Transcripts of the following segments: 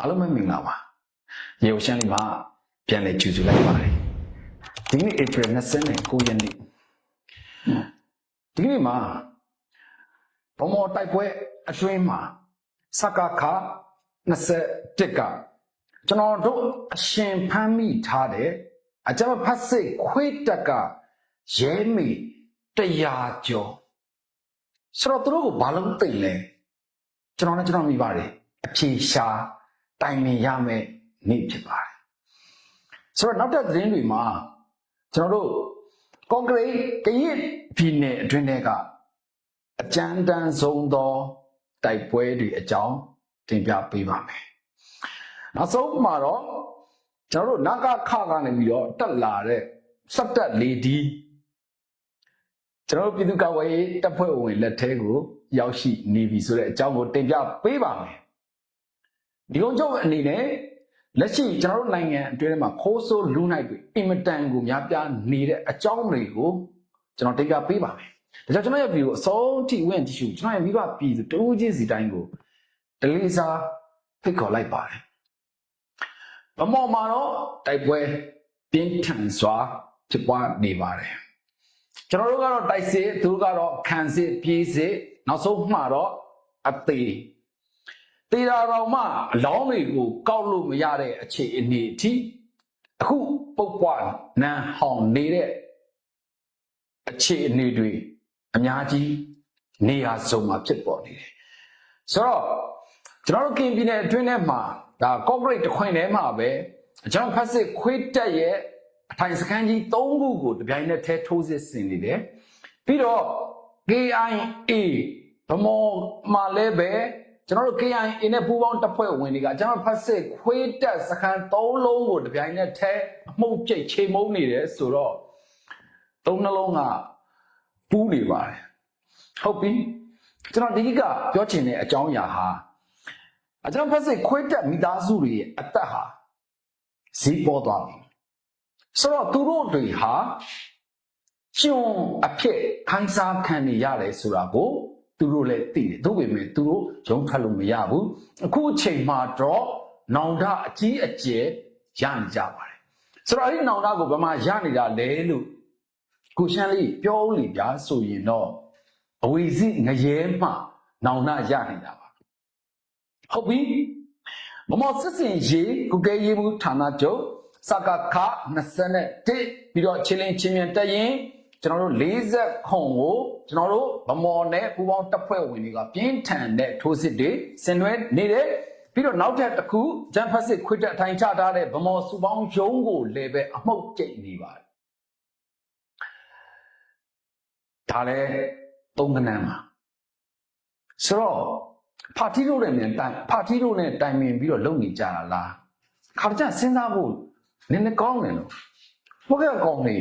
အားလုံးပဲမင်္ဂလာပါရေကိုရှမ်းလေးမှာပြန်လဲကြိုဆိုလိုက်ပါတယ်ဒီနေ့ April 29ရက်နေ့ဒီနေ့မှာဘမော်တိုက်ပွဲအတွင်းမှာစကခ21ကကျွန်တော်တို့အရှင်ဖမ်းမိထားတဲ့အကြမ်းဖတ်စစ်ခွေးတက်ကရဲမေတရားကျော်ဆိုတော့သူတို့ကိုဘာလို့သိမ့်လဲကျွန်တော်နဲ့ကျွန်တော်မိပါတယ်အဖြေရှာ တိုင်ပင်ရမယ်နေ့ဖြစ်ပါတယ်ဆိုတော့နောက်တဲ့သတင်းတွေမှာကျွန်တော်တို့ကွန်ကရစ်ကရင်ပြည်နယ်အတွင်းထဲကအကြမ်းတမ်းဆုံးသောတိုက်ပွဲတွေအကြောင်းတင်ပြပေးပါမယ်နောက်ဆုံးမှာတော့ကျွန်တော်တို့နဂခကနေပြီးတော့တက်လာတဲ့စက်တက်လေဒီကျွန်တော်တို့ပြည်သူ့ကာကွယ်ရေးတပ်ဖွဲ့ဝင်လက်ထဲကိုရောက်ရှိနေပြီဆိုတဲ့အကြောင်းကိုတင်ပြပေးပါမယ် ဒီကုန်းချုပ်အနေနဲ့လက်ရှိကျွန်တော်တို့နိုင်ငံအတွင်းမှာခိုးဆိုးလူနိုင်တွေအင်မတန်ကိုများပြားနေတဲ့အကြောင်းတွေကိုကျွန်တော်တင်ပြပေးပါမယ်ဒါကြောင့်ကျွန်တော်ရဲ့ဗီဒီယိုအဆုံးထိဝင်ကြည့်ရှုကျွန်တော်ရဲ့မိဘပြည်သူတူးချင်းစီတိုင်းကိုဒလေးစားဖိတ်ခေါ်လိုက်ပါတယ်ဗမော်မှာတော့တိုက်ပွဲပြင်းထန်စွာဖြစ်ပွားနေပါတယ်ကျွန်တော်တို့ကတော့တိုက်စစ်သူတို့ကတော့ခံစစ်ပြေးစစ်နောက်ဆုံးမှတော့အသေး တေတာတော်မှအလောင်းတွေကိုကောက်လို့မရတဲ့အခြေအနေအထိအခုပုတ်ပွားနန်းဟောင်နေတဲ့အခြေအနေတွေအများကြီးနေရာစုံမှာဖြစ်ပေါ်နေတယ်ဆိုတော့ကျွန်တော်တို့ကင်ပြည်နယ်အတွင်းထဲမှာဒါကော့ဂရိတ်တစ်ခွင်ထဲမှာပဲအကြောင်းဖတ်စစ်ခွေးတက်ရဲ့အထိုင်စခန်းကြီး၃ခုကိုတပြိုင်နက်တည်းထိုးစစ်ဆင်နေတယ်ပြီးတော့ KIA ဗမော်မှာလည်းပဲ ကျွန်တော်တို့ KIA နဲ့ပူးပေါင်းတပ်ဖွဲ့ဝင်တွေကကျွန်တော်ဖတ်စစ်ခွေးတက်စခန်း၃လုံးကိုတပြိုင်နက်တည်းအမှုတ်ပြိတ်ချိန်မုံနေတယ်ဆိုတော့သုံးနှလုံးကပူးနေပါတယ်ဟုတ်ပြီကျွန်တော်ဒီကပြောချင်တဲ့အကြောင်းအရာဟာအကျွန်တော်ဖတ်စစ်ခွေးတက်မိသားစုတွေရဲ့အသက်ဟာဈေးပေါ်သွားပြီဆိုတော့သူတို့တွေဟာကျွန်အဖြစ်ခိုင်းစားခံနေရတယ်ဆိုတာကို သူတို့လည်းသိတယ်သို့ပေမဲ့သူတို့ရုံးထွက်လို့မရဘူးအခုအချိန်မှာတော့နောင်တအကြီးအကျယ်ရနေကြပါတယ်ဆိုတော့အဲ့ဒီနောင်တကိုဘယ်မှာရနေတာလဲလို့ကိုရှမ်းလေးပြောဦးလေဗျာဆိုရင်တော့အဝီစီငရဲမှနောင်တရနေတာပါဟုတ်ပြီမမောစစ်စင်ရေးကုကဲရေးမှုဌာနချုပ်စကခ21ပြီးတော့ချင်းလင်းချင်းမြန်တက်ရင် ကျွန်တော်တို့40ခုကိုကျွန်တော်တို့ဗမော်နဲ့ပူပေါင်းတပ်ဖွဲ့ဝင်တွေကပြင်းထန်တဲ့ထိုးစစ်တွေဆင်နွှဲနေတယ်ပြီးတော့နောက်ထပ်တစ်ခုဂျမ်ဖက်စစ်ခွတ်တဲ့အထိုင်ချထားတဲ့ဗမော်စုပေါင်းရုံးကိုလည်းပဲအမှုတ်ကျိတ်နေပါတယ်ဒါလည်းသုံးကနန်းမှာဆိုတော့ပါတီတို့နဲ့တိုင်ပါတီတို့နဲ့တိုင်ပင်ပြီးတော့လုပ်နေကြတာလားခါကြစဉ်းစားဖို့နည်းနည်းကောင်းတယ်လို့ဘုကကောင်းနေ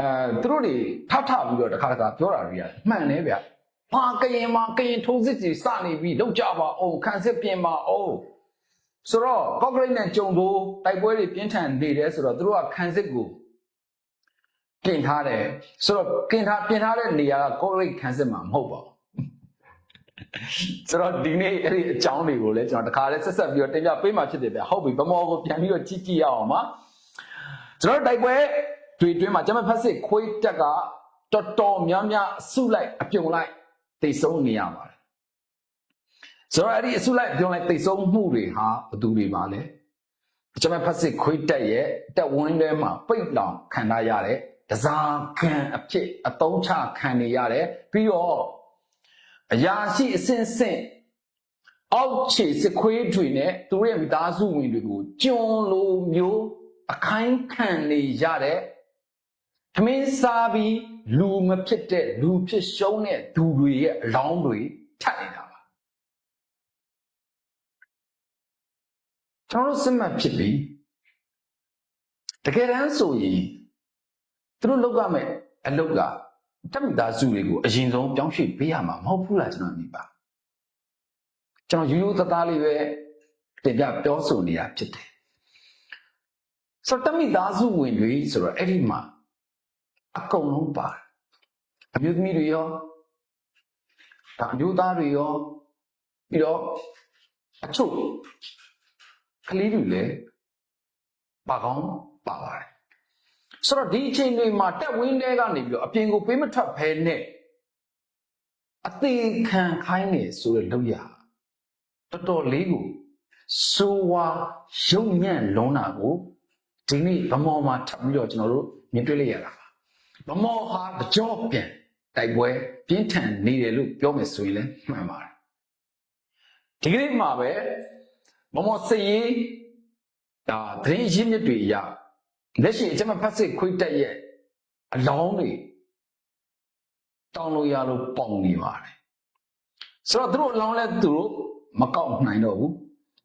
အဲသူတို့တွေထထပြီးတော့တစ်ခါတစ်ခါပြောတာတွေကမှန်တယ်ဗျ။ဟာကရင်မှာကရင်ထိုးစစ်ကြီးစနေပြီလောက်ကြပါအောင်ခန်းစစ်ပြင်ပါအောင်ဆိုတော့ကော့ဂရိတ်နဲ့ကြုံတို့တိုက်ပွဲတွေပြင်းထန်နေတယ်ဆိုတော့သူတို့ကခန်းစစ်ကိုပြင်ထားတယ်ဆိုတော့ပြင်ထားပြင်ထားတဲ့နေရာကကော့ဂရိတ်ခန်းစစ်မှာမဟုတ်ပါဘူးဆိုတော့ဒီနေ့အဲ့ဒီအကြောင်းတွေကိုလည်းကျွန်တော်တခါလဲဆက်ဆက်ပြီးတော့တင်ပြပေးမှဖြစ်တယ်ဗျဟုတ်ပြီဗမောကိုပြန်ပြီးတော့ကြည့်ကြည့်ရအောင်ပါကျွန်တော်တိုက်ပွဲ တွေတွင်းမှာကျမဖက်စစ်ခွေးတက်ကတော်တော်များများအစုလိုက်အပြုံလိုက်တိတ်ဆုံးနေရပါတယ်ဆိုတော့အဲ့ဒီအစုလိုက်အပြုံလိုက်တိတ်ဆုံးမှုတွေဟာဘယ်သူတွေပါလဲကျမဖက်စစ်ခွေးတက်ရဲ့တက်ဝင်းထဲမှာပိတ်လောင်ခံထားရတဲ့တစားခံအဖြစ်အတုံးချခံနေရတယ်ပြီးတော့အရာရှိအစင်စင်အောက်ခြေစစ်ခွေးတွေနဲ့သူတို့ရဲ့မိသားစုဝင်တွေကိုကျွန်းလိုမျိုးအခိုင်းခံနေရတဲ့ သမင်းစားပြီးလူမဖြစ်တဲ့လူဖြစ်ရှုံးတဲ့သူတွေရဲ့အလောင်းတွေထပ်နေတာပါကျွန်တော်တို့စစ်မှတ်ဖြစ်ပြီးတကယ်တမ်းဆိုရင်သူတို့လောက်ရမယ်အလောက်ကတက်မိသားစုတွေကိုအရင်ဆုံးပြောင်းရွှေ့ပေးရမှာမဟုတ်ဘူးလားကျွန်တော်မြင်ပါကျွန်တော်ရိုးရိုးသားသားလေးပဲတင်ပြပြောဆိုနေတာဖြစ်တယ်ဆိုတော့တက်မိသားစုဝင်တွေဆိုတော့အဲ့ဒီမှာ အကုန်လုံးပါတယ်အမျိုးသမီးတွေရောဒါအမျိုးသားတွေရောပြီးတော့အချို့ကလေးတွေလည်းပါကောင်းပါပါတယ်ဆိုတော့ဒီအချိန်တွေမှာတက်ဝင်းတဲကနေပြီးတော့အပြင်ကိုပေးမထွက်ဖဲနဲ့အသေးခံခိုင်းနေဆိုတဲ့လောက်ရတော်တော်လေးကိုစိုးဝါရုံညံ့လွန်းတာကိုဒီနေ့ဗမော်မှာထပ်ပြီးတော့ကျွန်တော်တို့မြင်တွေ့လိုက်ရတာ ပါဗမော်ဟာကြောပြန်တိုက်ပွဲပြင်းထန်နေတယ်လို့ပြောမယ်ဆိုရင်လည်းမှန်ပါတယ်ဒီကနေ့မှာပဲဗမော်စည်ရေးဒါသတင်းရင်းမြစ်တွေအရလက်ရှိအကြမ်းဖက်စစ်ခွေးတက်ရဲ့အလောင်းတွေတောင်းလို့ရလို့ပေါင်နေပါတယ်ဆိုတော့သူတို့အလောင်းလဲသူတို့မကောက်နိုင်တော့ဘူး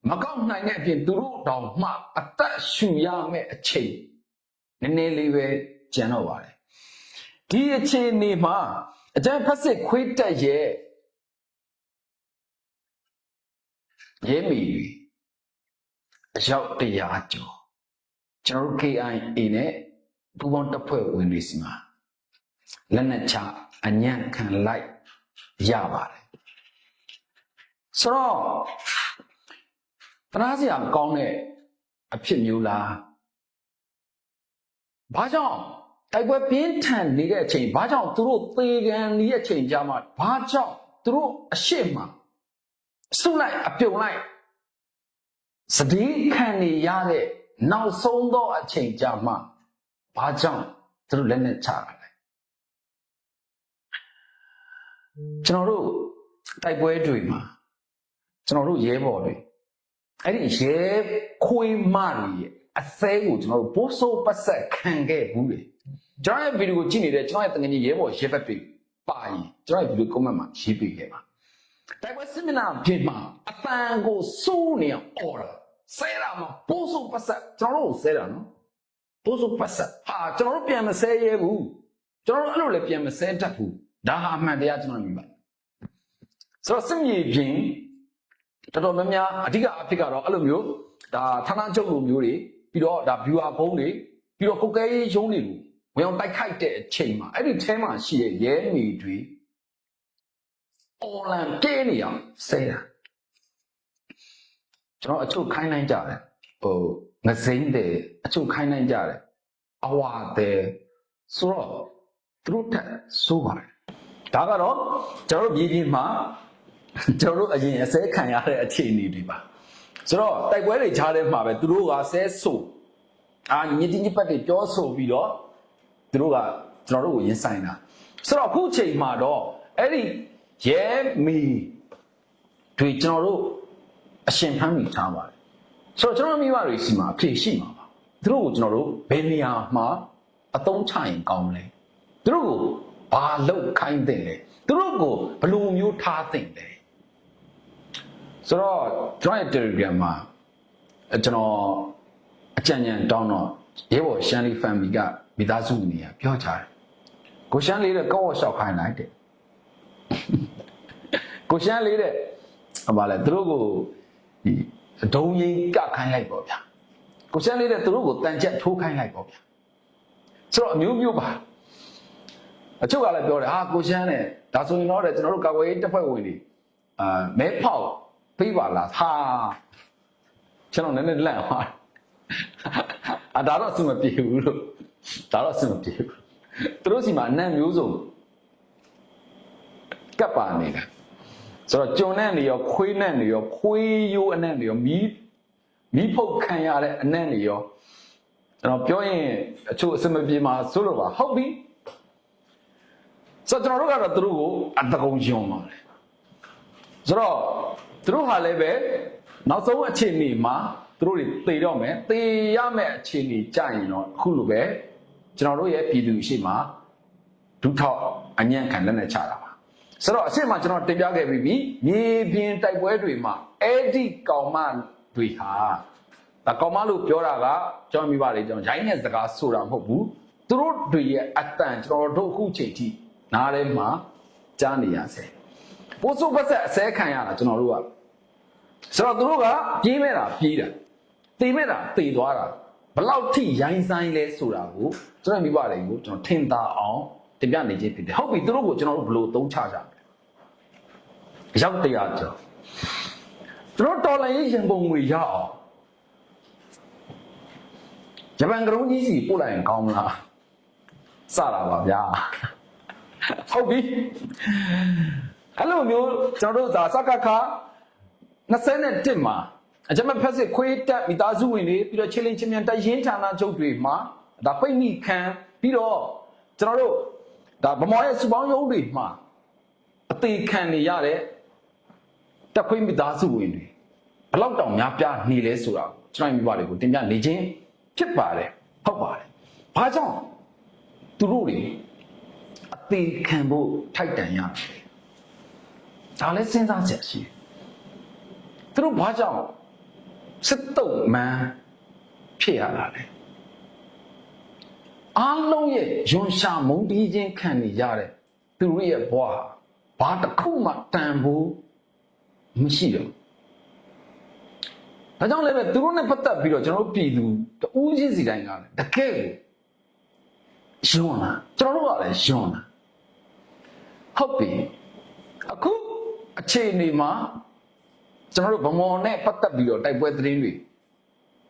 မကောက်နိုင်တဲ့အပြင်သူတို့တောင်မှအသက်ရှူရမယ့်အချိန်နည်းနည်းလေးပဲကျန်တော့ပါတယ် ဒီအချိန်နေမှာအကြမ်းဖက်စစ်ခွေးတက်ရဲ့ရဲမီတွေအယောက်တရာကျော်ကျွန်တော်တို့ KIA နဲ့ပူးပေါင်းတပ်ဖွဲ့ဝင်တွေစီမှာလက်နက်ချအညံ့ခံလိုက်ရပါတယ်ဆိုတော့တနာစရာကောင်းတဲ့အဖြစ်မျိုးလားဘာကြောင့် တိုက်ပွဲပြင်းထန်နေတဲ့အချိန်ဘာကြောင့်သူတို့သေခံနေတဲ့အချိန်ကြာမှဘာကြောင့်သူတို့အရှိမဆုလိုက်အပြုံလိုက်စတိခံနေရတဲ့နောက်ဆုံးသောအချိန်ကြာမှဘာကြောင့်သူတို့လက်နဲ့ချတာလဲကျွန်တော်တို့တိုက်ပွဲတွေမှာကျွန်တော်တို့ရဲဘော်တွေအဲ့ဒီရဲခွေးမတွေရဲ့ အသဲကိုကျွန်တော်တို့ပိုးဆိုးပတ်ဆက်ခံခဲ့ဘူးလေကျွန်တော်ရဲ့ဗီဒီယိုကိုကြည့်နေတဲ့ကျွန်တော်ရဲ့တငယ်ချင်းရဲဘော်ရဲဘက်တွေပါရင်ကျွန်တော်ရဲ့ဗီဒီယို comment မှာရေးပေးခဲ့ပါတိုက်ပွဲစစ်မျက်နှာပြင်မှာအပန်ကိုစိုးနေအောင်អော်တာဆဲတာမှာပိုးဆိုးပတ်ဆက်ကျွန်တော်တို့ဆဲတာနော်ပိုးဆိုးပတ်ဆက်ဟာကျွန်တော်တို့ပြန်မဆဲရဲဘူးကျွန်တော်တို့အဲ့လိုလည်းပြန်မဆဲတတ်ဘူးဒါဟာအမှန်တရားကျွန်တော်မြင်ပါဆိုတော့စစ်မြေပြင်တော်တော်များများအဓိကအဖြစ်ကတော့အဲ့လိုမျိုးဒါဌာနချုပ်လိုမျိုးတွေ ပြီးတော့ဒါ viewer ဘုံတွေပြီးတော့ကုတ်ကဲရေးရုံးတွေကိုဝင်အောင်တိုက်ခိုက်တဲ့အချိန်မှာအဲ့ဒီထဲမှာရှိတဲ့ရဲမီတွေအော်လန်ပြင်းနေအောင်ဆဲတာကျွန်တော်အချုပ်ခိုင်းနိုင်ကြတယ်ဟိုငစိမ့်တဲ့အချုပ်ခိုင်းနိုင်ကြတယ်အဝါတဲ့ဆိုတော့သူတို့တက်ဆိုးပါတယ်ဒါကတော့ကျွန်တော်တို့ပြည်ပြည်မှာကျွန်တော်တို့အရင်အစဲခံရတဲ့အခြေအနေတွေပါ ဆိုတော့တိုက်ပွဲတွေခြားတဲ့မှာပဲသူတို့ကဆဲဆိုးအာညစ်ညစ်ပတ်တွေပြောဆိုပြီးတော့သူတို့ကကျွန်တော်တို့ကိုရင်ဆိုင်တာဆိုတော့အခုချိန်မှာတော့အဲ့ဒီရဲမီတွေကျွန်တော်တို့အရှင်ဖမ်းမိထားပါတယ်ဆိုတော့ကျွန်တော်မိဘတွေစီမှာအဖြစ်ရှိမှာပါသူတို့ကိုကျွန်တော်တို့ဘယ်နေရာမှာအသုံးချရင်ကောင်းလဲသူတို့ကိုဘာလုပ်ခိုင်းတဲ့လဲသူတို့ကိုဘယ်လိုမျိုးထားတဲ့လဲ ဆိုတော့ကျွန်တော်ရဲ့ Telegram မှာအဲကျွန်တော်အကြံဉာဏ်တောင်းတော့ရဲဘော်ရှမ်းလေး family ကမိသားစုနေရပြောကြတယ်ကိုရှမ်းလေးတဲ့ကောက်ဝလျှောက်ခိုင်းလိုက်တယ်ကိုရှမ်းလေးတဲ့ဟဘာလဲသူတို့ကိုဒီဒုံရင်းကခိုင်းလိုက်ပေါ့ဗျာကိုရှမ်းလေးတဲ့သူတို့ကိုတန်ချက်ထိုးခိုင်းလိုက်ပေါ့ဗျာဆိုတော့အမျိုးမျိုးပါအချုပ်ကလည်းပြောတယ်ဟာကိုရှမ်းနဲ့ဒါဆိုရင်တော့တဲ့ကျွန်တော်တို့ကာကွယ်ရေးတပ်ဖွဲ့ဝင်တွေအာမဲဖောက် ပေးပါလားဟာကျွန်တော်နည်းနည်းလန့်သွားအဒါတော့အဆင်မပြေဘူးလို့ဒါတော့အဆင်မပြေဘူးသူတို့စီမှာအနံ့မျိုးစုံကပ်ပါနေတာဆိုတော့ကျွန်နဲ့နေရောခွေးနဲ့နေရောခွေးရိုးအနံ့နေရောမီးမီးဖုတ်ခံရတဲ့အနံ့နေရောကျွန်တော်ပြောရင်အချို့အဆင်မပြေမှာဆိုလို့ပါဟုတ်ပြီဆိုတော့ကျွန်တော်တို့ကတော့သူတို့ကိုအတကုံယုံပါတယ်ဆိုတော့ သူတို့ဟာလည်းပဲနောက်ဆုံးအခြေအနေမှာသူတို့တွေသေတော့မယ်သေရမယ့်အခြေအနေကြရင်တော့အခုလိုပဲကျွန်တော်တို့ရဲ့ပြည်သူရှိမှဒုထောက်အညံ့ခံလက်နဲ့ချတာပါဆိုတော့အစ်မကျွန်တော်တင်ပြခဲ့ပြီးပြီမြေပြင်တိုက်ပွဲတွေမှာအဲ့ဒီကောင်မတွေဟာဒါကောင်မလို့ပြောတာကကျွန်တော်မိပါလေကျွန်တော်ရိုင်းတဲ့စကားဆိုတာမဟုတ်ဘူးသူတို့တွေရဲ့အတန်ကျွန်တော်တို့အခုချိန်ထိနားထဲမှာကြားနေရစေ ပိုးစုပ်ပတ်ဆက်အစဲခံရတာကျွန်တော်တို့ကဆိုတော့သူတို့ကပြေးမဲ့တာပြေးတာတေမဲ့တာတေသွားတာဘလောက်ထိရိုင်းဆိုင်လဲဆိုတာကိုကျွန်တော်မိဘတွေကိုကျွန်တော်ထင်သာအောင်တင်ပြနေခြင်းဖြစ်တယ်ဟုတ်ပြီသူတို့ကိုကျွန်တော်တို့ဘယ်လိုသုံးချကြမလဲရောက်တရားကြောကျွန်တော်တော်လိုင်းရေးရင်ပုံငွေရအောင်ဂျပန်ကရုံးကြီးစီပို့လိုက်ရင်ကောင်းမလားစတာပါဗျာဟုတ်ပြီ အဲ့လိုမျိုးကျွန်တော်တို့ဒါစကခ21မှာအကြမ်းဖက်စစ်ခွေးတက်မိသားစုဝင်တွေပြီးတော့ချင်းလင်းချင်းမြန်တရင်ဌာနချုပ်တွေမှာဒါပိတ်မိခံပြီးတော့ကျွန်တော်တို့ဒါဗမော်ရဲ့စုပေါင်းရုံးတွေမှာအသေးခံနေရတဲ့တက်ခွေးမိသားစုဝင်တွေဘလောက်တောင်များပြားနေလဲဆိုတာကိုကျွန်တော်မိဘတွေကိုတင်ပြနေခြင်းဖြစ်ပါတယ်ဟုတ်ပါတယ်ဘာကြောင့်သူတို့တွေအသေးခံဖို့ထိုက်တန်ရမယ် ဒါလည်းစဉ်းစားချက်ရှိတယ်သူတို့ဘာကြောင့်စစ်တုံးမှန်းဖြစ်ရတာလဲအားလုံးရဲ့ယွန်ရှာမုန်းတီးခြင်းခံနေရတဲ့သူတို့ရဲ့ဘဝဟာဘာတစ်ခုမှတန်ဖို့မရှိတော့ဘူးဒါကြောင့်လည်းပဲသူတို့နဲ့ပတ်သက်ပြီးတော့ကျွန်တော်တို့ပြည်သူတူးချင်းစီတိုင်းကလည်းတကယ်ကိုယွန်လာကျွန်တော်တို့ကလည်းယွန်လာဟုတ်ပြီအခု အခြေအနေမှာကျွန်တော်တို့ဗမော်နဲ့ပတ်သက်ပြီးတော့တိုက်ပွဲသတင်းတွေ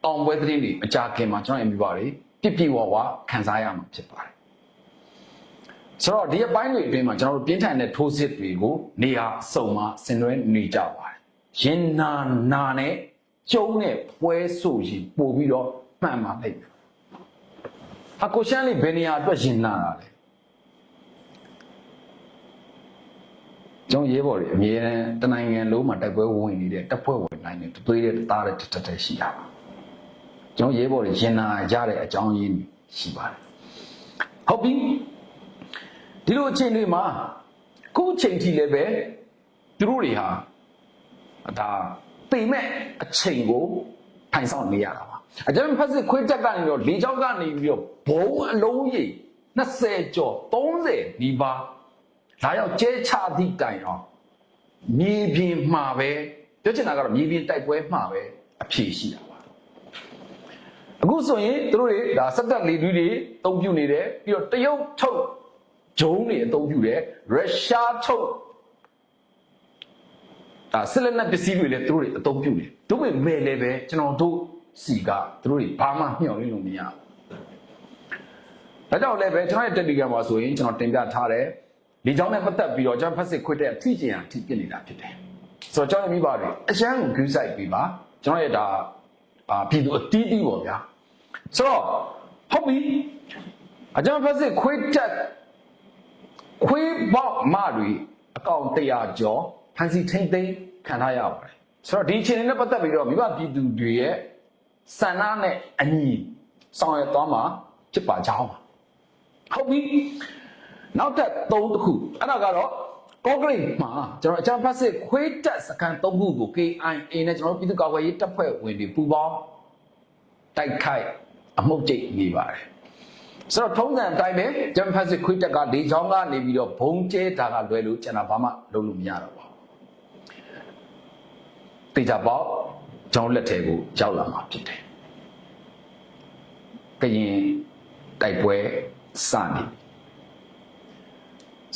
တောင်ပွဲသတင်းတွေအကြခင်မှာကျွန်တော်အမိပါတွေပြည့်ပြည့်ဝဝခန်းစားရမှာဖြစ်ပါတယ်ဆိုတော့ဒီအပိုင်းတွေအတွင်းမှာကျွန်တော်တို့ပြင်းထန်တဲ့ထိုးစစ်တွေကိုနေရာအစုံမှာဆင်နွှဲနေကြပါတယ်ရင်နာနာနဲ့ကျုံးနဲ့ပွဲဆိုရင်ပို့ပြီးတော့မှန်ပါလိမ့်မယ်အကိုရှမ်းလေးဘယ်နေရာအတွက်ရင်နာတာလဲ ကျွန်တော်ရေးပေါ်တွေအမြဲတမ်းတနိုင်ငံလုံးမှာတိုက်ပွဲဝင်နေတဲ့တပ်ဖွဲ့ဝင်တိုင်းတွေတသွေးတဲ့သားတဲ့တတတဲ့ရှိရပါကျွန်တော်ရေးပေါ်တွေရင်နာကြတဲ့အကြောင်းရင်းတွေရှိပါတယ်ဟုတ်ပြီဒီလိုအချိန်တွေမှာခုအချိန်ထိလည်းပဲသူတို့တွေဟာဒါတိမ်မဲ့အချိန်ကိုထိုင်ဆောင်နေရတာပါအကြမ်းဖက်စစ်ခွေးတက်ကနေပြီးတော့လေကြောက်ကနေပြီးတော့ဘုံအလုံးကြီး20ကျော်30နီးပါး လာရောက်ကျဲချသည့်တိုင်အောင်မြေပြင်မှာပဲပြောချင်တာကတော့မြေပြင်တိုက်ပွဲမှာပဲအဖြေရှိတာပါအခုဆိုရင်သူတို့တွေဒါစက်တက်လေတွေးတွေအသုံးပြုနေတယ်ပြီးတော့တရုတ်ထုတ်ဂျုံတွေအသုံးပြုတယ်ရုရှားထုတ်ဒါဆက်လက်နက်ပစ္စည်းတွေလည်းသူတို့တွေအသုံးပြုတယ်တို့ပေမဲ့လည်းပဲကျွန်တော်တို့စီကသူတို့တွေဘာမှမျှော်လင့်လို့မရဘူးဒါကြောင့်လည်းပဲကျွန်တော်ရဲ့ Telegram မှာဆိုရင်ကျွန်တော်တင်ပြထားတယ် ဒီကြောင့်နဲ့ပတ်သက်ပြီးတော့ကျွန်တော်ဖက်စစ်ခွတ်တဲ့အထီးကျင်အထီးပြနေတာဖြစ်တယ်ဆိုတော့ကျွန်တော်မိပါတွေအချမ်းကို view site ပြီးပါကျွန်တော်ရဲ့ဒါအာပြည်သူအတီးတီးပေါ့ဗျာဆိုတော့ဟုတ်ပြီအကျွန်တော်ဖက်စစ်ခွတ်တက်ခွေးပေါက်မတွေအကောင့်100ကျော်ဖန်စီထိမ့်သိမ်းခံထားရပါတယ်ဆိုတော့ဒီအချိန်နဲ့ပတ်သက်ပြီးတော့မိဘပြည်သူတွေရဲ့ဆန္ဒနဲ့အညီဆောင်ရွက်သွားမှာဖြစ်ပါကြောင်းပါဟုတ်ပြီ နောက်ထပ်၃တစ်ခုအဲ့ဒါကတော့ကော့ဂရိတ်မှာကျွန်တော်အချမ်းဖတ်စစ်ခွေးတက်စကန်၃ခုကို KIA နဲ့ကျွန်တော်ပြည်သူ့ကာကွယ်ရေးတပ်ဖွဲ့ဝင်တွေပူးပေါင်းတိုက်ခိုက်အမှုတ်ကျိတ်နေပါတယ်ဆိုတော့ထုံးစံအတိုင်းပဲဂျမ်ဖတ်စစ်ခွေးတက်ကလေချောင်းကနေပြီးတော့ဘုံကျဲတာကလွယ်လို့ကျွန်တော်ဘာမှလုပ်လို့မရတော့ပါဘူးတေချာပေါက်ကျောင်းလက်ထဲကိုရောက်လာမှာဖြစ်တယ်ကရင်တိုက်ပွဲစနေ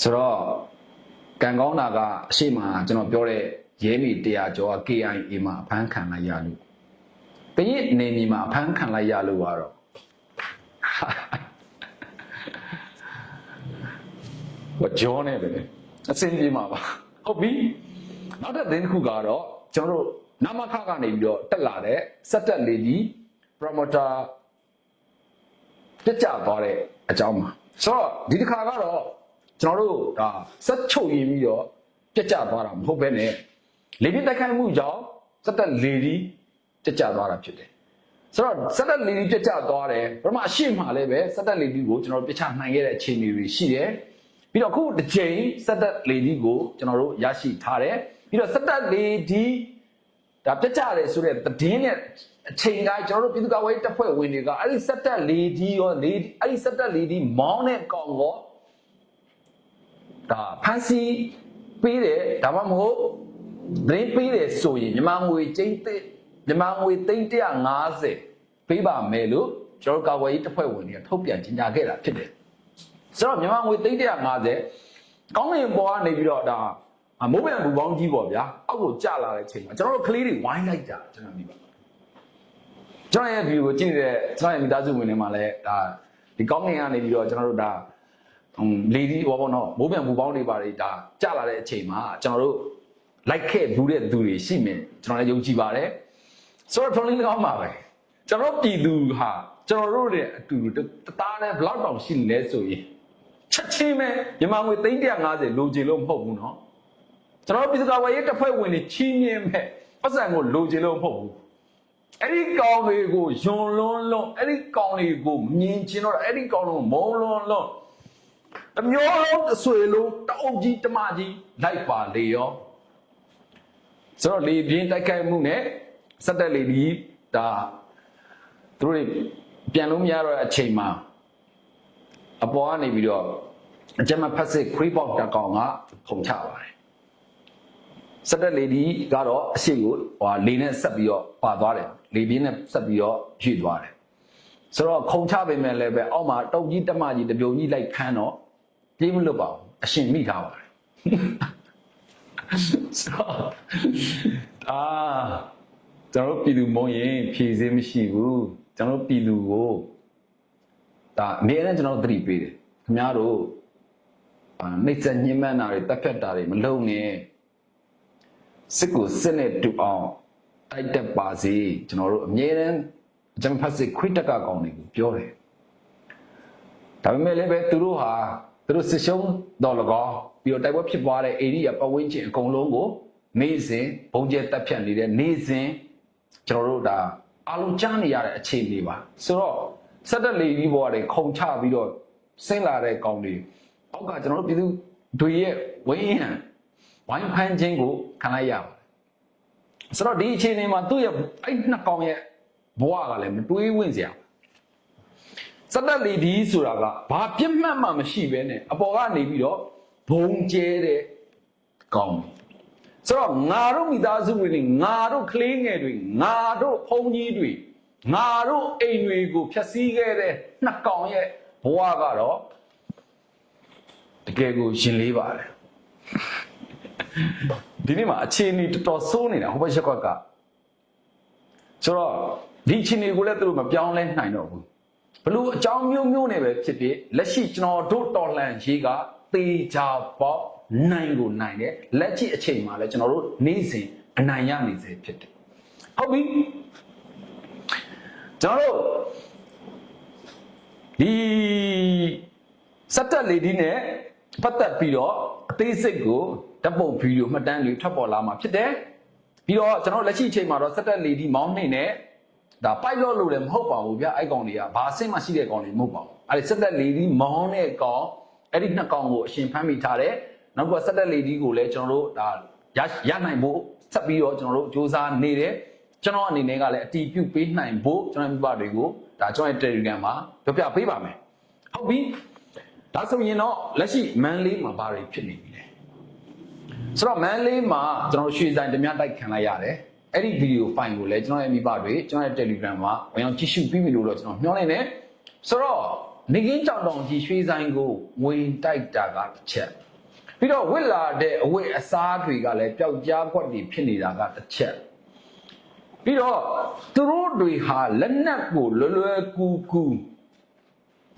ဆိုတော့ကံကောင်းတာကအရှိမကျွန်တော်ပြောတဲ့ရဲမီတရားကျော်က KIA မှာအဖမ်းခံလိုက်ရလို့ကရင်နေမီမှာအဖမ်းခံလိုက်ရလို့ကတော့ဝကြောနဲ့ပဲအစင်းပြေးမှာပါဟုတ်ပြီနောက်တစ်သင်းတစ်ခုကတော့ကျွန်တော်တို့နမခကနေပြီးတော့တက်လာတဲ့စက်တက်လေးဒီ promoter တက်ကြသွားတဲ့အကြောင်းပါဆိုတော့ဒီတစ်ခါကတော့ ကျွန်တော်တို့ဒါစက်ချုပ်ရင်းပြီးတော့ပြက်ကျသွားတာမဟုတ်ဘဲနဲ့လေပြတိုက်ခိုက်မှုကြောင့်စက်တက်လေဒီပြက်ကျသွားတာဖြစ်တယ်ဆိုတော့စက်တက်လေဒီပြက်ကျသွားတယ်ပထမအရှိမှလည်းပဲစက်တက်လေဒီကိုကျွန်တော်တို့ပြက်ချနိုင်ခဲ့တဲ့အခြေအနေတွေရှိတယ်ပြီးတော့အခုတစ်ချိန်စက်တက်လေဒီကိုကျွန်တော်တို့ရရှိထားတယ်ပြီးတော့စက်တက်လေဒီဒါပြက်ကျတယ်ဆိုတဲ့သတင်းနဲ့အချိန်တိုင်းကျွန်တော်တို့ပြည်သူ့ကာကွယ်ရေးတပ်ဖွဲ့ဝင်တွေကအဲ့ဒီစက်တက်လေဒီရောလေအဲ့ဒီစက်တက်လေဒီမောင်းတဲ့ကောင်ကော ဒါဖန်စီပေးတယ်ဒါမှမဟုတ်သတင်းပေးတယ်ဆိုရင်မြန်မာငွေကျင်းသိမြန်မာငွေသိန်း150ပေးပါမယ်လို့ကျွန်တော်ကာကွယ်ရေးတပ်ဖွဲ့ဝင်တွေကထုတ်ပြန်ကြေညာခဲ့တာဖြစ်တယ်ဆိုတော့မြန်မာငွေသိန်း150ကောင်းကင်ပေါ်ကနေပြီးတော့ဒါမိုးပန်ဘူပေါင်းကြီးပေါ့ဗျာအောက်ကိုကျလာတဲ့အချိန်မှာကျွန်တော်တို့ကလေးတွေဝိုင်းလိုက်ကြကျွန်တော်မြင်ပါကျွန်ကျွန်တော်ရဲ့ view ကိုကြည့်နေတဲ့ကျွန်တော်ရဲ့မိသားစုဝင်တွေမှာလည်းဒါဒီကောင်းကင်ကနေပြီးတော့ကျွန်တော်တို့ဒါဟို လေဒီဟောပေါ့နော်မိုးပြန်ပူပေါင်းတွေပါတွေဒါကြလာတဲ့အချိန်မှာကျွန်တော်တို့ like ခဲ့ဘူးတဲ့သူတွေရှိမယ်ကျွန်တော်လည်းယုံကြည်ပါတယ်ဆိုတော့ trolling ကောင်းပါပဲကျွန်တော်ပြည်သူဟာကျွန်တော်တို့ရဲ့အတူတူတသားနဲ့ဘလောက်တောင်ရှိလဲဆိုရင်ချက်ချင်းပဲမြန်မာငွေ350လိုချင်လို့မဟုတ်ဘူးနော်ကျွန်တော်ပြည်သူ့ကာကွယ်ရေးတပ်ဖွဲ့ဝင်တွေချီးမြှင့်မဲ့ပတ်စံကိုလိုချင်လို့မဟုတ်ဘူးအဲ့ဒီကောင်တွေကိုယွန်လွန်းလွန်းအဲ့ဒီကောင်တွေကိုမြင်ချင်တော့အဲ့ဒီကောင်လုံးမုံလွန်းလွန်း အမျိုးလုံးအဆွေလုံးတအုပ်ကြီးတမကြီးလိုက်ပါလေရောဆိုတော့လေပြင်းတိုက်ခိုက်မှုနဲ့စက်တက်လေဒီဒါသူတို့တွေပြန်လို့မရတော့တဲ့အချိန်မှာအပေါ်ကနေပြီးတော့အကြမ်းမဖက်စစ်ခွေးပေါက်တကောင်ကခုန်ချပါတယ်စက်တက်လေဒီကတော့အရှိကိုဟိုလေနဲ့ဆက်ပြီးတော့ပါသွားတယ်လေပြင်းနဲ့ဆက်ပြီးတော့ရွှေ့သွားတယ်ဆိုတော့ခုံချပေမဲ့လည်းပဲအောက်မှာတုတ်ကြီးတက်မကြီးတပြုံကြီးလိုက်ခန်းတော့ ပြေးမလွတ်ပါဘူးအရှင်မိထားပါတယ်ဆိုတော့အာကျွန်တော်တို့ပြည်သူမုံရင်ဖြည့်စည်းမရှိဘူးကျွန်တော်တို့ပြည်သူကိုဒါအများနဲ့ကျွန်တော်တို့သတိပေးတယ်ခင်ဗျားတို့အာနှိမ့်ဆက်ညှဉ်းပန်းတာတွေတက်ဖြတ်တာတွေမလုပ်နဲ့စစ်ကိုစစ်နဲ့တူအောင်တိုက်တက်ပါစေကျွန်တော်တို့အမြဲတမ်းအကြံဖတ်စစ်ခွိတက်ကကောင်တွေကိုပြောတယ်ဒါပေမဲ့လည်းပဲသူတို့ဟာ သူတို့စစ်ရှုံးတော်လကောပြီးတော့တိုက်ပွဲဖြစ်ပွားတဲ့ area ပတ်ဝန်းကျင်အကုန်လုံးကိုနေ့စဉ်ဘုံကျဲတက်ဖြတ်နေတဲ့နေ့စဉ်ကျွန်တော်တို့ဒါအလုံးကြားနေရတဲ့အခြေအနေပါဆိုတော့စက်တက်လေကြီးဘောကနေခုံချပြီးတော့ဆင်းလာတဲ့ကောင်တွေအောက်ကကျွန်တော်တို့ပြည်သူတွေရဲ့ဝင်းဟန်ဝိုင်းဖမ်းခြင်းကိုခံလိုက်ရပါတယ်ဆိုတော့ဒီအခြေအနေမှာသူ့ရဲ့အဲ့နှစ်ကောင်ရဲ့ဘဝကလည်းမတွေးဝင်စရာ စက်တက်လီဒီဆိုတာကဘာပြစ်မှတ်မှမရှိဘဲနဲ့အပေါ်ကနေပြီးတော့ဘုံကျဲတဲ့ကောင်ဆိုတော့ငါတို့မိသားစုဝင်တွေငါတို့ကလေးငယ်တွေငါတို့ဖုန်ကြီးတွေငါတို့အိမ်တွေကိုဖျက်ဆီးခဲ့တဲ့နှစ်ကောင်ရဲ့ဘဝကတော့တကယ်ကိုရှင်လေးပါတယ်ဒီနေ့မှာအခြေအနေတော်တော်ဆိုးနေတာဟိုဘက်ရက်ကွက်ကဆိုတော့ဒီအခြေအနေကိုလည်းသူတို့မပြောင်းလဲနိုင်တော့ဘူး ဘလို့အကြောင်းမျိုးမျိုးနဲ့ပဲဖြစ်ဖြစ်လက်ရှိကျွန်တော်တို့တော်လှန်ရေးကတေချာပေါက်နိုင်ကိုနိုင်တယ်လက်ရှိအချိန်မှာလည်းကျွန်တော်တို့နေ့စဉ်အနိုင်ရနေစေဖြစ်တယ်ဟုတ်ပြီကျွန်တော်တို့ဒီစက်တက်လေဒီနဲ့ပတ်သက်ပြီးတော့အသေးစိတ်ကိုဓာတ်ပုံဗီဒီယိုမှတ်တမ်းတွေထွက်ပေါ်လာမှာဖြစ်တယ်ပြီးတော့ကျွန်တော်လက်ရှိအချိန်မှာတော့စက်တက်လေဒီမောင်းနှိမ့်နဲ့ ဒါပိုက်လော့လို့လည်းမဟုတ်ပါဘူးဗျအဲ့ကောင်တွေကဘာအဆင့်မှရှိတဲ့ကောင်တွေမဟုတ်ပါဘူးအဲ့ဒီစက်တက်လေဒီမောင်းတဲ့ကောင်အဲ့ဒီနှစ်ကောင်ကိုအရှင်ဖမ်းမိထားတယ်နောက်ကစက်တက်လေဒီကိုလည်းကျွန်တော်တို့ဒါရရနိုင်ဖို့ဆက်ပြီးတော့ကျွန်တော်တို့စူးစမ်းနေတယ်ကျွန်တော်အနေနဲ့ကလည်းအတီးပြုတ်ပေးနိုင်ဖို့ကျွန်တော်မိဘတွေကိုဒါကျွန်တော်ရဲ့ Telegram မှာပြောပြပေးပါမယ်ဟုတ်ပြီဒါဆိုရင်တော့လက်ရှိမန်လေးမှာဘာတွေဖြစ်နေပြီလဲဆိုတော့မန်လေးမှာကျွန်တော်ရွှေဆိုင်ဓမြတိုက်ခံလိုက်ရတယ် အဲ့ဒီဗီဒီယိုဖိုင်ကိုလည်းကျွန်တော်ရဲ့မိဘတွေကျွန်တော်ရဲ့ Telegram မှာဝင်အောင်ကြည့်ရှုပြီးပြီလို့တော့ကျွန်တော်မျှော်လင့်တယ်ဆိုတော့နေကင်းကြောင်တောင်ကြီးရွှေဆိုင်ကိုဝင်တိုက်တာကတစ်ချက်ပြီးတော့ဝစ်လာတဲ့အဝတ်အစားတွေကလည်းပျောက်ကြားခွက်တွေဖြစ်နေတာကတစ်ချက်ပြီးတော့သူတို့တွေဟာလက်နက်ကိုလွယ်လွယ်ကူကူ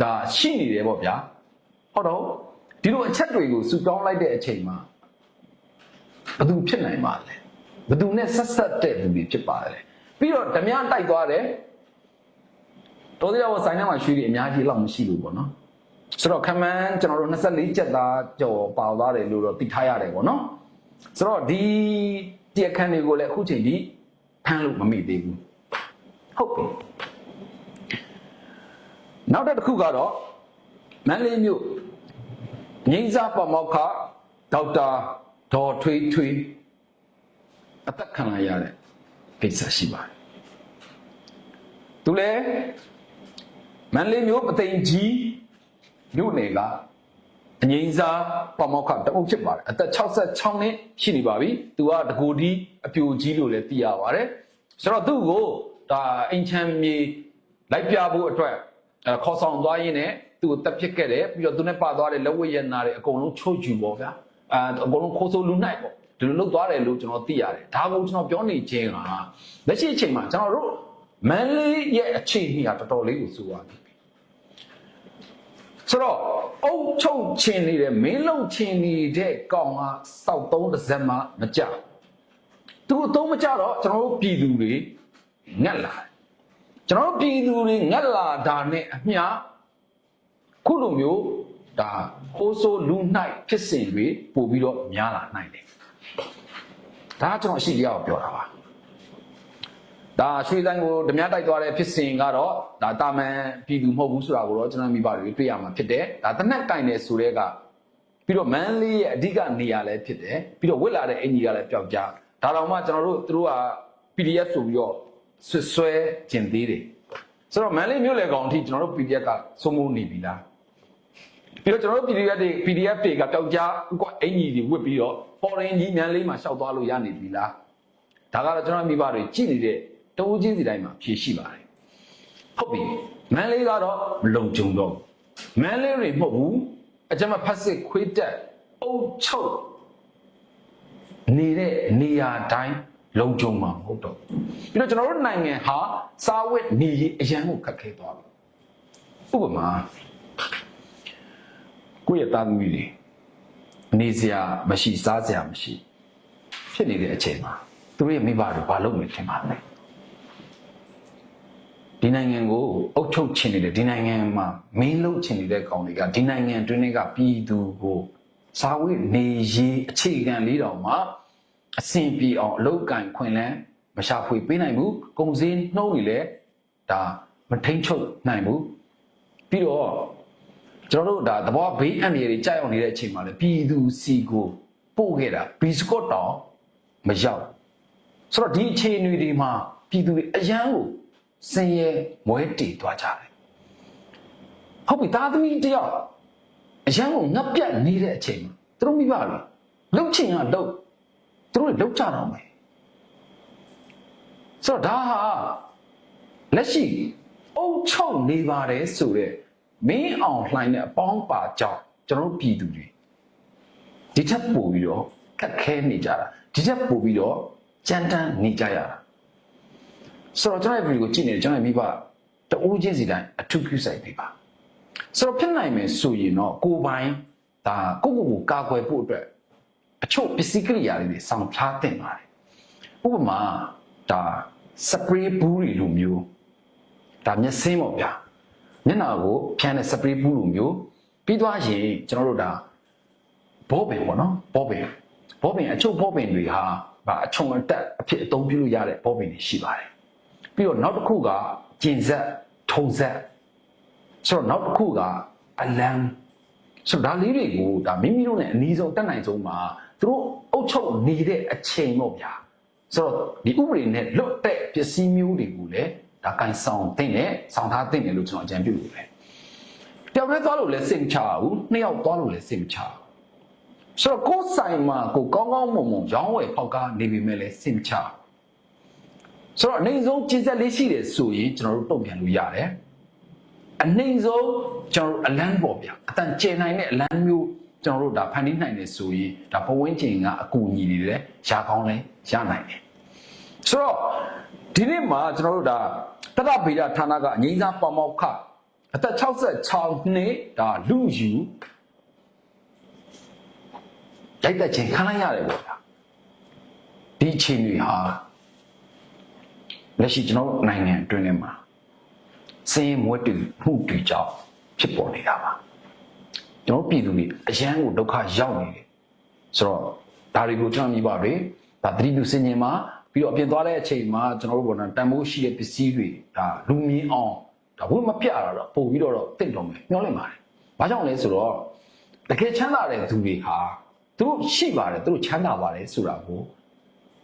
ဒါရှိနေတယ်ပေါ့ဗျာဟုတ်တော့ဒီလိုအချက်တွေကိုစုတောင်းလိုက်တဲ့အချိန်မှာဘယ်သူဖြစ်နိုင်ပါလဲ ဘယ်သူနဲ့ဆက်ဆက်တဲ့သူတွေဖြစ်ပါလဲပြီးတော့ဓမြတိုက်သွားတယ်တော်တရားဆိုင်ထဲမှာရွှေတွေအများကြီးလောက်မရှိဘူးပေါ့နော်ဆိုတော့ခမန်းကျွန်တော်တို့24ချက်သားကြော်ပါသွားတယ်လို့တော့သိထားရတယ်ပေါ့နော်ဆိုတော့ဒီတရားခံတွေကိုလည်းအခုချိန်ထိဖမ်းလို့မမိသေးဘူးဟုတ်ပြီနောက်တစ်ခုကတော့မန္တလေးမြို့ငိမ့်စားပမောက္ခဒေါက်တာဒေါ်ထွေးထွေး အသက်ခံလိုက်ရတဲ့ကိစ္စရှိပါတယ်သူလည်းမန္တလေးမြို့ပသိမ်ကြီးမြို့နယ်ကအငိမ့်စားပမောက္ခတအုပ်ဖြစ်ပါတယ်အသက်66နှစ်ရှိနေပါပြီသူကတကူဒီအပြိုကြီးလို့လည်းသိရပါတယ်ဆိုတော့သူ့ကိုဒါအိမ်ချမ်းမြေလိုက်ပြဖို့အတွက်အဲခေါ်ဆောင်သွားရင်းနဲ့သူ့ကိုတက်ဖြစ်ခဲ့တယ်ပြီးတော့သူနဲ့ပါသွားတဲ့လက်ဝဲရနာတွေအကုန်လုံးချိုးယူပေါ့ဗျာအဲအကုန်လုံးခိုးဆိုးလူနိုင်ပေါ့ ဒီလိုလုပ်သွားတယ်လို့ကျွန်တော်သိရတယ်ဒါကိုကျွန်တော်ပြောနေခြင်းကလက်ရှိအချိန်မှာကျွန်တော်တို့မန်လေးရဲ့အခြေအနေကတော်တော်လေးကိုစိုးရနေပြီဆိုတော့အုတ်ချုပ်ချင်းနေတဲ့မင်းလုံးချင်းနေတဲ့ကောင်ကစောက်သုံးတစ်စက်မှမကြသူတို့သုံးမကြတော့ကျွန်တော်တို့ပြည်သူတွေငတ်လာတယ်ကျွန်တော်တို့ပြည်သူတွေငတ်လာတာနဲ့အမျှခုလိုမျိုးဒါဟိုးဆိုးလူနိုင်ဖြစ်စဉ်တွေပို့ပြီးတော့များလာနိုင်တယ် ဒါကကျွန်တော်အရှိတရားကိုပြောတာပါဒါရွှေတိုင်းကိုဓမြတိုက်သွားတဲ့ဖြစ်စဉ်ကတော့ဒါတာမန်ပြည်သူမဟုတ်ဘူးဆိုတာကိုတော့ကျွန်တော်မိဘတွေတွေ့ရမှာဖြစ်တယ်ဒါတနက်ကင်တယ်ဆိုတဲ့ကပြီးတော့မန်လေးရဲ့အဓိကနေရာလည်းဖြစ်တယ်ပြီးတော့ဝစ်လာတဲ့အင်ကြီးကလည်းပျောက်ကြားဒါတော့မှကျွန်တော်တို့သူတို့က PDF ဆိုပြီးတော့ဆွဆွဲကျင်သေးတယ်ဆိုတော့မန်လေးမြို့လေကောင်အထိကျွန်တော်တို့ PDF ကစိုးမိုးနေပြီလားပြီးတော့ကျွန်တော်တို့ PDF တွေ PDF တွေကပျောက်ကြားဥကအင်ကြီးတွေဝစ်ပြီးတော့ foreign ကြီးမန်လေးမှာရှောက်သွားလို့ရနေပြီလားဒါကတော့ကျွန်တော်မိဘတွေကြည့်နေတဲ့တဝူးချင်းစီတိုင်းမှာဖြေရှိပါတယ်ဟုတ်ပြီမန်လေးကတော့မလုံခြုံတော့ဘူးမန်လေးတွေမဟုတ်ဘူးအကြမ်းမဖတ်စစ်ခွေးတက်အုတ်ချုပ်နေတဲ့နေရာတိုင်းလုံခြုံမှာမဟုတ်တော့ဘူးပြီးတော့ကျွန်တော်တို့နိုင်ငံဟာစာဝတ်နေရေးအရန်ကိုခက်ခဲသွားပြီဥပမာကိုယ့်ရဲ့သားသမီးတွေ နေစရာမရှိစားစရာမရှိဖြစ်နေတဲ့အချိန်မှာသူတို့ရဲ့မိဘတွေဘာလုပ်နေထင်ပါလဲဒီနိုင်ငံကိုအုပ်ချုပ်ချင်နေတဲ့ဒီနိုင်ငံမှာမင်းလုပ်ချင်နေတဲ့ကောင်တွေကဒီနိုင်ငံတွင်းတွေကပြည်သူကိုစာဝတ်နေရေးအခြေခံလေးတောင်မှအဆင်ပြေအောင်အလုပ်ကံခွင့်လန်းမရှာဖွေပေးနိုင်ဘူးကုန်စည်နှုံးတွေလည်းဒါမထိန်ချုပ်နိုင်ဘူးပြီးတော့ ကျွန်တော်တို့ဒါသဘောဘေးအန္တရာယ်တွေကြောက်ရောက်နေတဲ့အချိန်မှာလည်းပြည်သူစီကိုပို့ခဲ့တာဘီစကော့တောင်မရောက်ဆိုတော့ဒီအခြေအနေတွေမှာပြည်သူတွေအရန်ကိုစင်ရဲမွဲတည်သွားကြတယ်ဟုတ်ပြီသားသမီးတယောက်အရန်ကိုငတ်ပြတ်နေတဲ့အချိန်မှာသူတို့မိဘတွေလှုပ်ချင်ရလှုပ်သူတို့လှုပ်ကြတော့မယ်ဆိုတော့ဒါဟာလက်ရှိအုံချုပ်နေပါတယ်ဆိုတော့ မင်းအောင်လှိုင်းတဲ့အပေါင်းပါကြောင့်ကျွန်တော်တို့ပြည်သူတွေဒီထက်ပိုပြီးတော့ခက်ခဲနေကြတာဒီထက်ပိုပြီးတော့ကြမ်းတမ်းနေကြရတာဆိုတော့ကျွန်တော်ရဲ့ဗီဒီယိုကိုကြည့်နေကျွန်တော်ရဲ့မိဘတအိုးချင်းစီတိုင်းအထူးပြုဆိုင်ပေးပါဆိုတော့ဖြစ်နိုင်မယ်ဆိုရင်တော့ကိုယ်ပိုင်ဒါကိုယ့်ကိုယ်ကိုကာကွယ်ဖို့အတွက်အချို့ပစ္စည်းကိရိယာတွေတွေစောင့်ထားတင်ပါတယ်ဥပမာဒါစပရေးဘူးတွေလိုမျိုးဒါမျက်စင်းပေါ့ဗျာ မျက်နှာကိုဖြန်းတဲ့စပရေးဘူးလိုမျိုးပြီးသွားရင်ကျွန်တော်တို့ဒါဘောပင်ပေါ့နော်ဘောပင်ဘောပင်အချို့ဘောပင်တွေဟာဗာအချုံအတက်အဖြစ်အသုံးပြုလို့ရတဲ့ဘောပင်တွေရှိပါတယ်ပြီးတော့နောက်တစ်ခုကကျင်ဆက်ထုံဆက်ဆိုတော့နောက်တစ်ခုကအလံဆိုတော့ဒါလေးတွေကိုဒါမိမိတို့နဲ့အနည်းဆုံးတက်နိုင်ဆုံးမှာသူတို့အုပ်ချုပ်နေတဲ့အချိန်ပေါ့ဗျာဆိုတော့ဒီဥပဒေနဲ့လွတ်တဲ့ပစ္စည်းမျိုးတွေကိုလည်း ဒါကန်ဆောင်သိမ့်နဲ့ဆောင်ထားသိမ့်တယ်လို့ကျွန်တော်အကြံပြုလို့ပဲတယောက်တည်းသွားလို့လည်းစိတ်မချဘူးနှစ်ယောက်သွားလို့လည်းစိတ်မချဘူးဆိုတော့ကိုယ်ဆိုင်မှာကိုကောင်းကောင်းမွန်မွန်ရောင်းဝယ်ပေါက်ကားနေပြီမဲ့လည်းစိတ်မချဘူးဆိုတော့အနေဆုံးကျင့်ဆက်လေးရှိတယ်ဆိုရင်ကျွန်တော်တို့တုံ့ပြန်လို့ရတယ်အနေဆုံးကျွန်တော်တို့အလန်းပေါ်ဗျအတန်ကျင်နိုင်တဲ့အလန်းမျိုးကျွန်တော်တို့ဒါဖန်တီးနိုင်တယ်ဆိုရင်ဒါဘဝင်းကျင်ကအကူအညီတွေလည်းရှားကောင်းလဲရနိုင်တယ်ဆိုတော့ ဒီနေ့မှာကျွန်တော်တို့ဒါတတဗေဒဌာနကအငိမ့်စားပေါမောက်ခအသက်66နှစ်ဒါလူယူရိုက်တဲ့ချိန်ခံလိုက်ရတယ်ပေါ့ဗျာဒီအချိန်တွေဟာလက်ရှိကျွန်တော်တို့နိုင်ငံအတွင်းထဲမှာစင်းမွဲတူမှုတွေကြောင့်ဖြစ်ပေါ်နေတာပါကျွန်တော်ပြည်သူတွေအရန်ကိုဒုက္ခရောက်နေတယ်ဆိုတော့ဒါတွေကိုကျွန်တော်မြင်ပါတွေဒါသတိပြုစင်ញင်မှာ ပြီးတော့အပြင်သွားတဲ့အချိန်မှာကျွန်တော်တို့ဘောနော်တန်ဖိုးရှိတဲ့ပစ္စည်းတွေဒါလူမြင်အောင်ဒါဘုမပြတာတော့ပို့ပြီးတော့တင့်တော်မယ်မျောလိုက်ပါတယ်ဘာကြောင့်လဲဆိုတော့တကယ်ချမ်းသာတဲ့သူတွေဟာသူတို့ရှိပါတယ်သူတို့ချမ်းသာပါတယ်ဆိုတာကို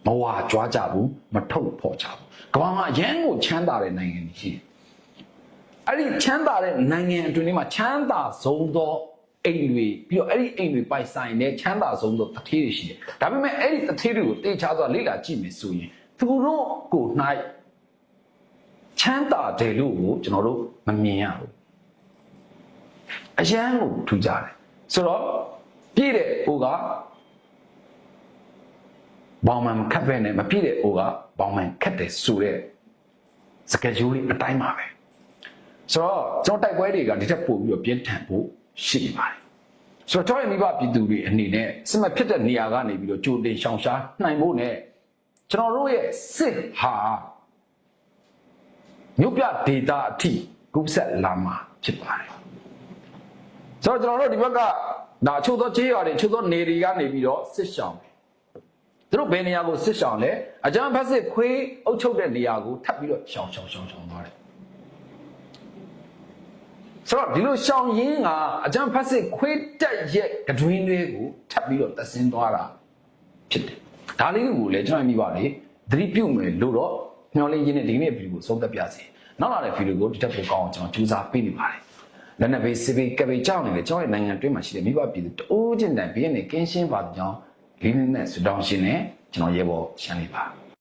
မဝါကြွားကြဘူးမထုတ်ဖော်ကြဘူးကမ္ဘာမှာအရန်ကိုချမ်းသာတဲ့နိုင်ငံတွေရှိတယ်အဲ့ဒီချမ်းသာတဲ့နိုင်ငံအတွင်းမှာချမ်းသာဆုံးသော အိမ်တွေပြီးတော့အဲ့ဒီအိမ်တွေပိုင်ဆိုင်တဲ့ချမ်းသာဆုံးသောတထေးတွေရှိတယ်ဒါပေမဲ့အဲ့ဒီတထေးတွေကိုတေချာစွာလေ့လာကြည့်မယ်ဆိုရင်သူတို့ကို၌ချမ်းသာတယ်လို့ကိုကျွန်တော်တို့မမြင်ရဘူးအရန်ကိုထူကြတယ်ဆိုတော့ပြည့်တဲ့ဟိုကဘောင်မှန်ခတ်ပဲနဲ့မပြည့်တဲ့ဟိုကဘောင်မှန်ခတ်တယ်ဆိုတဲ့စကကြိုးလေးအတိုင်းပါပဲဆိုတော့ကျွန်တော်တိုက်ပွဲတွေကဒီထက်ပိုပြီးတော့ပြင်းထန်ဖို့ ရှိနေပါတယ်ဆိုတော့ကျွန်တော်ရဲ့မိဘပြည်သူတွေအနေနဲ့စစ်မှတ်ဖြစ်တဲ့နေရာကနေပြီးတော့ကြိုတင်ရှောင်ရှားနိုင်ဖို့ ਨੇ ကျွန်တော်တို့ရဲ့စစ်ဟာမြို့ပြဒေတာအထိကူးဆက်လာမှာဖြစ်ပါတယ်ဆိုတော့ကျွန်တော်တို့ဒီဘက်ကဒါချို့သောခြေရွာတွေချို့သောနေတွေကနေပြီးတော့စစ်ရှောင်သူတို့ဘယ်နေရာကိုစစ်ရှောင်လဲအကြမ်းဖက်စစ်ခွေးအုပ်ချုပ်တဲ့နေရာကိုထပ်ပြီးတော့ရှောင်ရှောင်ရှောင်ရှောင်သွားတယ် ဆိုတော့ဒီလိုရှောင်ရင်းကအကြမ်းဖက်စစ်ခွေးတက်ရဲ့ကတွင်တွေကိုထပ်ပြီးတော့တဆင်းသွားတာဖြစ်တယ်ဒါလေးကိုလည်းကျွန်တော်မိပါလေသတိပြုမယ်လို့တော့မျှော်လင့်ရင်းနဲ့ဒီနေ့ဗီဒီယိုကိုဆုံးသက်ပြစီနောက်လာတဲ့ဗီဒီယိုကိုဒီတက်ပိုကောင်းအောင်ကျွန်တော်ကြိုးစားပေးနေပါတယ်လက်နက်ဘေးစစ်ဘေးကဘေးကြောက်နေတယ်ကျွန်တော်ရဲ့နိုင်ငံတွင်းမှာရှိတဲ့မိဘပြည်သူတအိုးချင်းတန်ဘေးနဲ့ကင်းရှင်းပါကြောင်းလေးနက်နဲ့ဆူတောင်းရှင်နဲ့ကျွန်တော်ရဲဘော်ရှမ်းလေးပါ